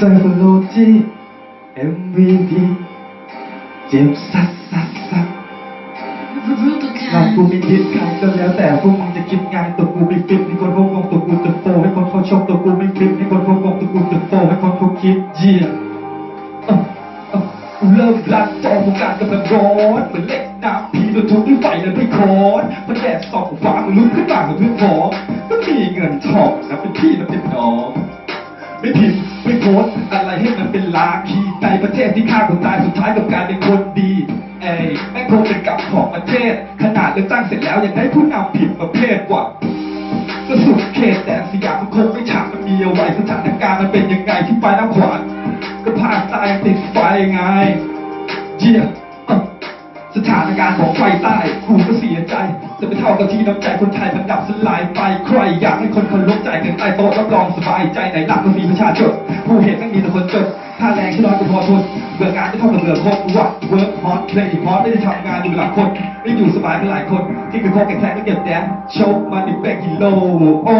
ซอร์โลจี MVP เจ็บสัสสัสสัสหลักกูมีคิดใครก็แล้วแต่พวกมึงจะคิดไงตัวกูไม่ฟิตให้คนพวกงงตัวกูจะโฟให้คนเขาชมตัวกูไม่ฟิตให้คนพวกงงตัวกูจะโฟให้คนเขาคิดเยี่ยเอ้าเอ้ากูเริ่มรักจอวงการกำลังร้อนเหมือนเล็กน้ำพีโดนทุบด้วยไฟแล้วด้วยคอนพอแดดส่องฟ้ามันลุกขึ้นมาเหมือนเพื่อนพ้องต้องมีเงินทองนะเป็นพี่นะเป็นน้องไม่พิมพ์ไม่ โพสอะไรให้มันเป็นลาคีในประเทศที่ฆ่าคนตายสุดท้ายกับการเป็นคนดีเอ้แม่งคงเป็นกรรมของประเทศ ขนาดเลือกตั้งเสร็จแล้วยังได้ผู้นำผิดประเภทว่ะก็สุดเขตแต่สยามมันคงไม่ฉากมันมีเอาไว้สถานการณ์มันเป็นยังไงที่ปลายน้ำขวานก็ภาคใต้ติดไฟไงเยี่ยสถานการณ์ของไฟใต้กูก็เสียใจ จะไปเท่ากับที่น้ำใจคนไทยมันดับสลายไปใครอยากให้คนเคารพ ใจกันใต้โต๊ะรับรองสบายใจไหนหลักก็มีประชาชนผู้เห็นไม่มีแต่คนจนค่าแรงที่น้อยก็พอทนเบื่องานไม่เท่ากับเบื่อคนว่าเวิร์กฮอตเพลย์ฮอตไม่ได้ทำงานอยู่หลักคนไม่อยู่สบายเป็นหลายคนที่เป็นโคนแข็งๆก็เก็บแดนโชว์มาติดแบกกิโลโอ้